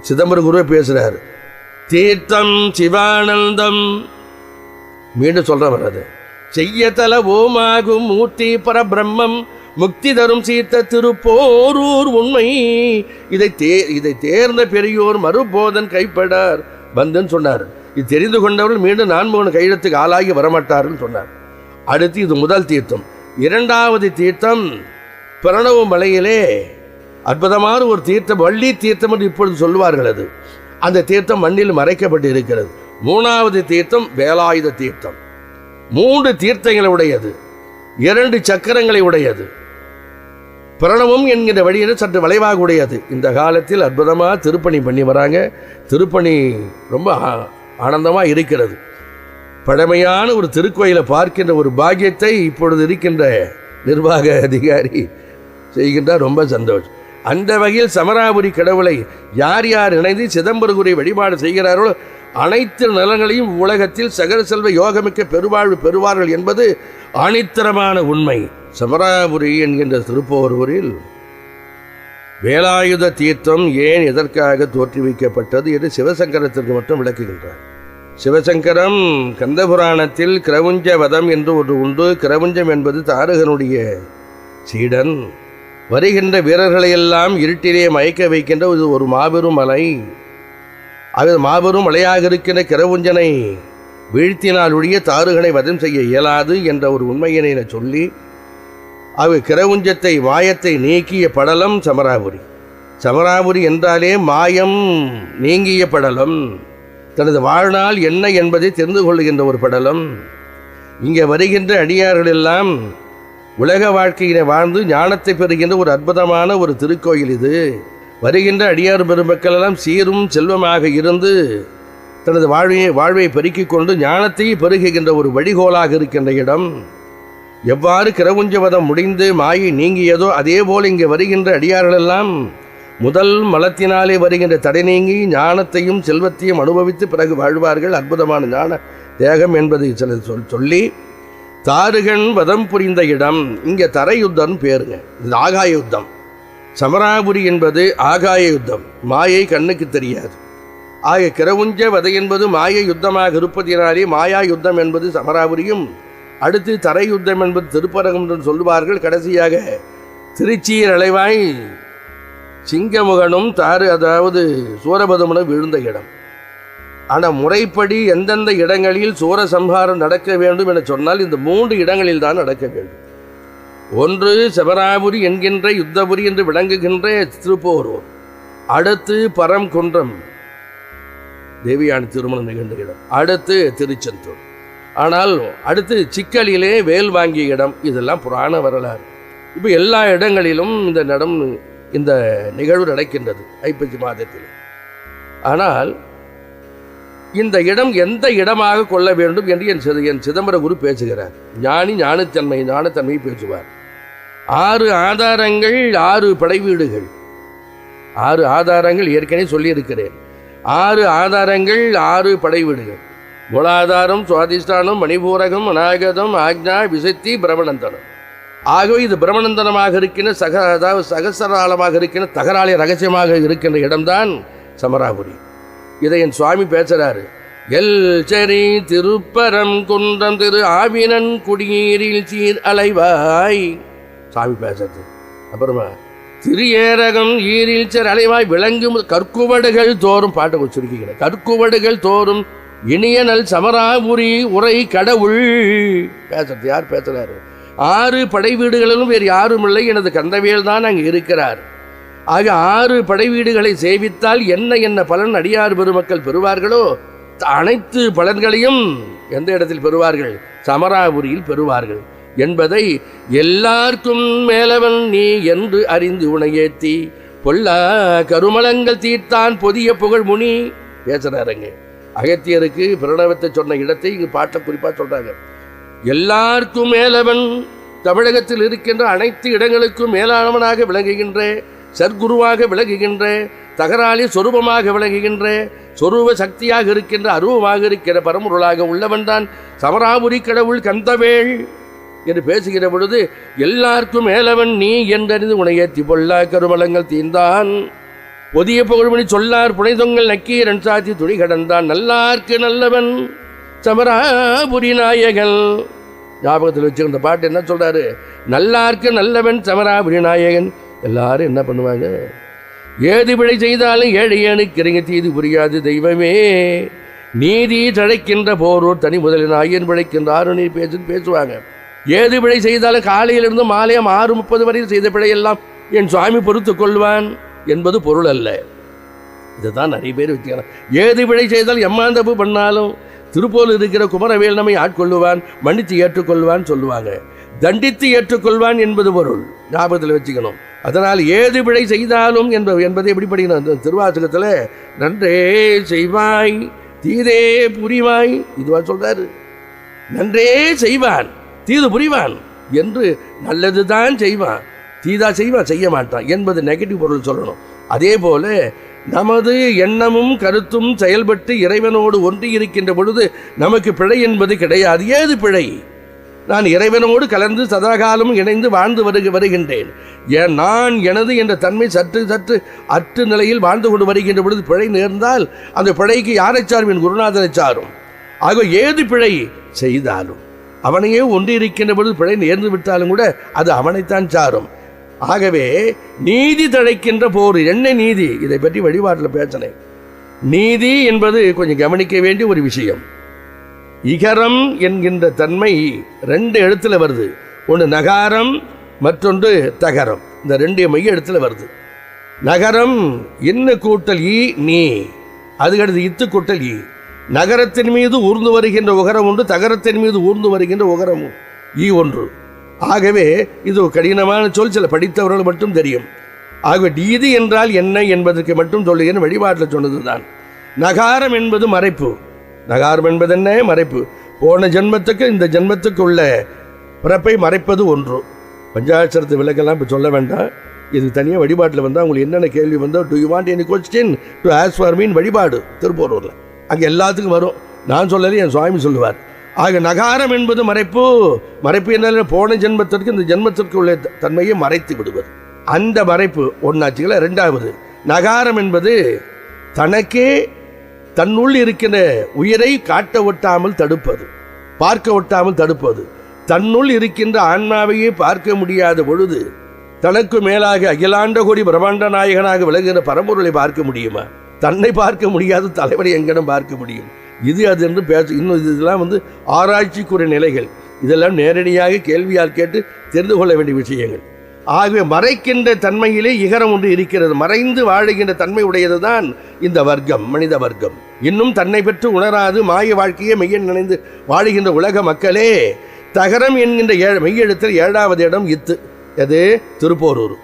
சிதம்பரம் குருவே பேசுறாரு. தீர்த்தம் சிவானந்தம். மீண்டும் சொல்றவர் அது. செய்யத்தல ஓமாகும் மூர்த்தி பரபிரம்மம் முக்தி தரும் சீர்த்த திருப்போரூர் உண்மை. இதை தே இதை தேர்ந்த பெரியோர் மறுபோதன் கைப்படார் வந்துன்னு சொன்னார். இது தெரிந்து கொண்டவர்கள் மீண்டும் நான்முகன் கையெழுத்துக்கு ஆளாகி வரமாட்டார்கள் சொன்னார். அடுத்து இது முதல் தீர்த்தம். இரண்டாவது தீர்த்தம் பிரணவ மலையிலே அற்புதமான ஒரு தீர்த்தம் வள்ளி தீர்த்தம் என்று இப்பொழுது சொல்வார்கள் அது. அந்த தீர்த்தம் மண்ணில் மறைக்கப்பட்டு இருக்கிறது மூணாவது தீர்த்தம் வேலாயுத தீர்த்தம். மூன்று தீர்த்தங்களை உடையது. இரண்டு சக்கரங்களை உடையது. பிரணவம் என்கிற வழியில் சற்று வளைவாக உடையது. இந்த காலத்தில் அற்புதமாக திருப்பணி பண்ணி வராங்க. திருப்பணி ரொம்ப ஆ- இருக்கிறது. பழமையான ஒரு திருக்கோயிலை பார்க்கின்ற ஒரு பாக்கியத்தை இப்பொழுது இருக்கின்ற நிர்வாக அதிகாரி செய்கின்றார். ரொம்ப சந்தோஷம். அந்த வகையில் சமராபுரி கடவுளை யார் யார் இணைந்து சிதம்பரகுரை வழிபாடு செய்கிறார்களோ அனைத்து நலங்களையும் உலகத்தில் சகர செல்வ யோகமிக்க பெருவாழ்வு பெறுவார்கள் என்பது ஆணித்தரமான உண்மை. சமராபுரி என்கின்ற திருப்போரூரில் வேலாயுத தீர்த்தம் ஏன் எதற்காக தோற்றுவிக்கப்பட்டது என்று சிவசங்கரத்திற்கு மட்டும் விளக்குகின்றார். சிவசங்கரம் கந்தபுராணத்தில் கிரவுஞ்ச வதம் என்று ஒன்று உண்டு. கிரவுஞ்சம் என்பது தாரகனுடைய சீடன். வருகின்ற வீரர்களையெல்லாம் இருட்டிலே மயக்க வைக்கின்ற இது ஒரு மாபெரும் மலை. அது மாபெரும் மலையாக இருக்கின்ற கிரவுஞ்சனை வீழ்த்தினால் ஒழிய வதம் செய்ய இயலாது என்ற ஒரு உண்மையினை சொல்லி அவை கிரவுஞ்சத்தை மாயத்தை நீக்கிய படலம் சமராபுரி. சமராபுரி என்றாலே மாயம் நீங்கிய படலம். தனது வாழ்நாள் என்ன என்பதை தெரிந்து கொள்கின்ற ஒரு படலம். இங்கே வருகின்ற அடியார்களெல்லாம் உலக வாழ்க்கையினை வாழ்ந்து ஞானத்தை பெறுகின்ற ஒரு அற்புதமான ஒரு திருக்கோயில் இது. வருகின்ற அடியார் பெருமக்கள் எல்லாம் சீரும் செல்வமாக இருந்து தனது வாழ்வையை வாழ்வை பெருக்கிக் கொண்டு ஞானத்தை பெருகுகின்ற ஒரு வழிகோலாக இருக்கின்ற இடம். எவ்வாறு கிரவுஞ்சவதம் முடிந்து மாயை நீங்கியதோ அதே போல் இங்கே வருகின்ற அடியார்களெல்லாம் முதல் மலத்தினாலே வருகின்ற தடை நீங்கி ஞானத்தையும் செல்வத்தையும் அனுபவித்து பிறகு வாழ்வார்கள். அற்புதமான ஞான தேகம் என்பதை சில சொல் சொல்லி தாருகன் வதம் புரிந்த இடம் இங்கே தரை யுத்தம் பேருங்க. இது ஆகாய யுத்தம் சமராபுரி என்பது ஆகாய யுத்தம் மாயை கண்ணுக்கு தெரியாது. ஆக கிரவுஞ்ச வதை என்பது மாயை யுத்தமாக இருப்பதினாலே மாயா யுத்தம் என்பது சமராபுரியும். அடுத்து தரை யுத்தம் என்பது திருப்பரகம் என்று சொல்லுவார்கள். கடைசியாக திருச்சியில் அலைவாய் சிங்கமுகனும் தாறு அதாவது சூரபதமனும் விழுந்த இடம். ஆனால் முறைப்படி எந்தெந்த இடங்களில் சூரசம்ஹாரம் நடக்க வேண்டும் என சொன்னால் இந்த மூன்று இடங்களில் தான் நடக்க வேண்டும். ஒன்று செவராபுரி என்கின்ற யுத்தபுரி என்று விளங்குகின்ற திருப்போரூர். அடுத்து பரம்குன்றம். தேவியான திருமணம் நிகழ்ந்த இடம். அடுத்து திருச்செந்தூர். ஆனால் அடுத்து சிக்கலிலே வேல் வாங்கிய இடம். இதெல்லாம் புராண வரலாறு. இப்போ எல்லா இடங்களிலும் இந்த நடம் இந்த நிகழ்வு நடக்கின்றது ஐப்பசி மாதத்தில். ஆனால் இந்த இடம் எந்த இடமாக கொள்ள வேண்டும் என்று என் சித என் சிதம்பர குரு பேசுகிறார். ஞானி ஞானத்தன்மை ஞானத்தன்மை பேசுவார். ஆறு ஆதாரங்கள் ஆறு படைவீடுகள். ஆறு ஆதாரங்கள் ஏற்கனவே சொல்லியிருக்கிறேன். ஆறு ஆதாரங்கள் ஆறு படைவீடுகள். மூலாதாரம் சுவாதிஷ்டானம் மணிபூரகம் அநாகதம் ஆக்ஞா விசத்தி பிரமணந்தனம். ஆகவே இது பிரமணந்தனமாக இருக்கின்ற சக அதாவது சகசராளமாக இருக்கின்ற தகராளி ரகசியமாக இருக்கின்ற இடம்தான் சமராபுரி. இதை என் சுவாமி பேசுறாரு. எல் சரி திருப்பரம் குன்றம் திரு ஆவினன் குடியீரில் சீர் அலைவாய். சாமி பேசுறது. அப்புறமா திரியேரகம் ஈரில் சர் அலைவாய் விளங்கும் கற்குவடுகள் தோறும் பாட்டை வச்சிருக்கீங்க கற்குவடுகள் தோறும் இனிய நல் சமராபுரி உரை கடவுள். பேசுறது யார் பேசுறாரு? ஆறு படை வீடுகளிலும் வேறு யாரும் இல்லை. எனது கந்தவேல் தான் அங்கே இருக்கிறார். ஆக ஆறு படை வீடுகளை சேவித்தால் என்ன என்ன பலன் அடியார் பெருமக்கள் பெறுவார்களோ? அனைத்து பலன்களையும் எந்த இடத்தில் பெறுவார்கள்? சமராபுரியில் பெறுவார்கள். என்பதை எல்லாருக்கும் மேலவன் நீ என்று அறிந்து உனையேத்தி பொல்லா கருமலங்கள் தீர்த்தான் பொதிய புகழ் முனி பேசுறாருங்க அகத்தியருக்கு பிரணவத்தை சொன்ன இடத்தை இங்கு பாட்டை குறிப்பாக சொல்றாங்க. எல்லாருக்கும் மேலவன் தமிழகத்தில் இருக்கின்ற அனைத்து இடங்களுக்கும் மேலானவனாக விளங்குகின்ற. சர்க்குருவாக விளங்குகின்ற தகராளி சொரூபமாக விளங்குகின்ற சொரூப சக்தியாக இருக்கின்ற அருவமாக இருக்கிற பரம்பொருளாக உள்ளவன்தான் சமராபுரி கடவுள் கந்தவேள் என்று பேசுகிற பொழுது எல்லாருக்கும் மேலவன் நீ என்றறிந்து உனையேத்தி பொல்லா கருமலங்கள் தீர்ந்தான். பொதிய புகழ்மணி சொல்லார் புனைதொங்கல் நக்கீரன் சாத்தி துணி கடந்தான் நல்லார்க்கு நல்லவன் சமராபுரி நாயகன். ஞாபகத்தில் வச்சு இந்த பாட்டு என்ன சொல்றாரு? நல்லார்க்கு நல்லவன் சமராபுரி நாயகன். எல்லாரும் என்ன பண்ணுவாங்க? ஏது பிழை செய்தாலும் ஏழையனுக்கு இறங்க தீது புரியாது தெய்வமே. நீதி தழைக்கின்ற போரூர் தனி முதலின் ஐயன் பிழைக்கின்ற ஆறுநீ பேசுன்னு பேசுவாங்க. ஏது பிழை செய்தாலும் காலையிலிருந்து மாலையம் ஆறு முப்பது வரையில் செய்த பிழையெல்லாம் என் சுவாமி பொறுத்து கொள்வான் என்பது பொருள் அல்ல. இதுதான் நிறைய பேர் வித்தியாசம். ஏது பிழை செய்தால் எம்மாந்தப்பு பண்ணாலும் திருப்போல் இருக்கிற குமரவேல் நம்மை ஆட்கொள்ளுவான் மன்னித்து ஏற்றுக்கொள்வான் சொல்லுவாங்க. தண்டித்து ஏற்றுக்கொள்வான் என்பது பொருள். ஞாபகத்தில் வச்சுக்கணும். அதனால் ஏது பிழை செய்தாலும் என்ப என்பதை எப்படி படிக்கணும்? அந்த திருவாசகத்தில் நன்றே செய்வாய் தீதே புரிவாய் இதுவா சொல்கிறாரு நன்றே செய்வான் தீது புரிவான் என்று நல்லது தான் செய்வான் தீதா செய்வான் செய்ய மாட்டான் என்பது நெகட்டிவ் பொருள் சொல்லணும். அதே போல நமது எண்ணமும் கருத்தும் செயல்பட்டு இறைவனோடு ஒன்றி இருக்கின்ற பொழுது நமக்கு பிழை என்பது கிடையாது. ஏது பிழை? நான் இறைவனோடு கலந்து சதாகாலமும் இணைந்து வாழ்ந்து வருக வருகின்றேன். ஏன் நான் எனது என்ற தன்மை சற்று சற்று அற்று நிலையில் வாழ்ந்து கொண்டு வருகின்ற பொழுது பிழை நேர்ந்தால் அந்த பிழைக்கு யாரை சாரும்? என் குருநாதனை சாரும். ஆக ஏது பிழை செய்தாலும் அவனையே ஒன்றி இருக்கின்ற பொழுது பிழை நேர்ந்து விட்டாலும் கூட அது அவனைத்தான் சாரும். ஆகவே நீதி தழைக்கின்ற போர் என்ன நீதி? இதை பற்றி வழிபாட்டில் பேசினேன். நீதி என்பது கொஞ்சம் கவனிக்க வேண்டிய ஒரு விஷயம். இகரம் என்கின்ற தன்மை ரெண்டு எழுத்துல வருது. ஒன்று நகாரம் மற்றொன்று தகரம். இந்த ரெண்டு மைய இடத்துல வருது. நகரம் என்ன கூட்டல் ஈ நீ. அதுக்கடுத்து இத்து கூட்டல் ஈ. நகரத்தின் மீது ஊர்ந்து வருகின்ற உகரம் உண்டு தகரத்தின் மீது ஊர்ந்து வருகின்ற உகரம் ஈ ஒன்று. ஆகவே இது கடினமான சொல் சில படித்தவர்கள் மட்டும் தெரியும். ஆகவே டீதி என்றால் என்ன என்பதற்கு மட்டும் சொல்லுகிற வழிபாட்டில் சொன்னது தான் நகாரம் என்பது மறைப்பு. நகாரம் என்பது என்ன மறைப்பு. போன ஜென்மத்துக்கு இந்த ஜென்மத்துக்கு உள்ள பிறப்பை மறைப்பது ஒன்று. பஞ்சாட்சரத்து விளக்கெல்லாம் இப்போ சொல்ல வேண்டாம். இது தனியாக வழிபாட்டில் வந்தால் உங்களுக்கு என்னென்ன கேள்வி வந்தோ do you want any question to ask for மீன் வழிபாடு. திருப்பூரூரில். அங்கே எல்லாத்துக்கும் வரும். நான் சொல்லலை என் சுவாமி சொல்லுவார். ஆக நகாரம் என்பது மறைப்பு. மறைப்பு என்ன போன ஜென்மத்திற்கு இந்த ஜென்மத்திற்கு உள்ள தன்மையை மறைத்து விடுவது. அந்த மறைப்பு ஒன்றாச்சுங்களா ரெண்டாவது. நகாரம் என்பது தனக்கே தன்னுள் இருக்கின்ற உயிரை காட்ட ஒட்டாமல் தடுப்பது பார்க்க ஒட்டாமல் தடுப்பது தன்னுள் இருக்கின்ற ஆன்மாவையே பார்க்க முடியாத பொழுது தனக்கு மேலாக அகிலாண்ட கோடி பிரம்மாண்ட நாயகனாக விளங்குகிற பரம்பொருளை பார்க்க முடியுமா? தன்னை பார்க்க முடியாத தலைவரை எங்கனம் பார்க்க முடியும்? இது அது என்று பேச இன்னும் இது இதெல்லாம் வந்து ஆராய்ச்சிக்குரிய நிலைகள். இதெல்லாம் நேரடியாக கேள்வியால் கேட்டு தெரிந்து கொள்ள வேண்டிய விஷயங்கள். ஆகவே மறைக்கின்ற தன்மையிலே இகரம் ஒன்று இருக்கிறது. மறைந்து வாழுகின்ற தன்மை உடையதுதான் இந்த வர்க்கம் மனித வர்க்கம். இன்னும் தன்னை பெற்று உணராது மாய வாழ்க்கையே மெய்யன் நினைந்து வாழுகின்ற உலக மக்களே தகரம் என்கின்ற ஏழ மெய்யெழுத்தில் ஏழாவது இடம் இத்து. எது? திருப்போரூர்.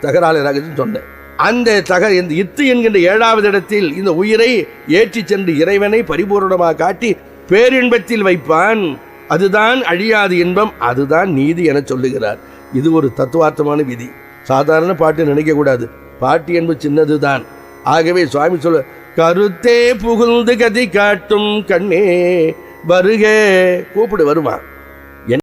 தகரால ரகசியம் சொன்னேன் அந்த தக இந்த இத்து என்கின்ற ஏழாவது இடத்தில் இந்த உயிரை ஏற்றிச் சென்று இறைவனை பரிபூர்ணமாக காட்டி பேரின்பத்தில் வைப்பான். அதுதான் அழியாது இன்பம் அதுதான் நீதி என சொல்லுகிறார். இது ஒரு தத்துவார்த்தமான விதி. சாதாரண பாட்டு நினைக்கக்கூடாது பாட்டு என்பது சின்னதுதான். ஆகவே சுவாமி சொல்ல கருத்தே புகுந்து கதி காட்டும் கண்ணே வருக கூப்பிடு வருவான்.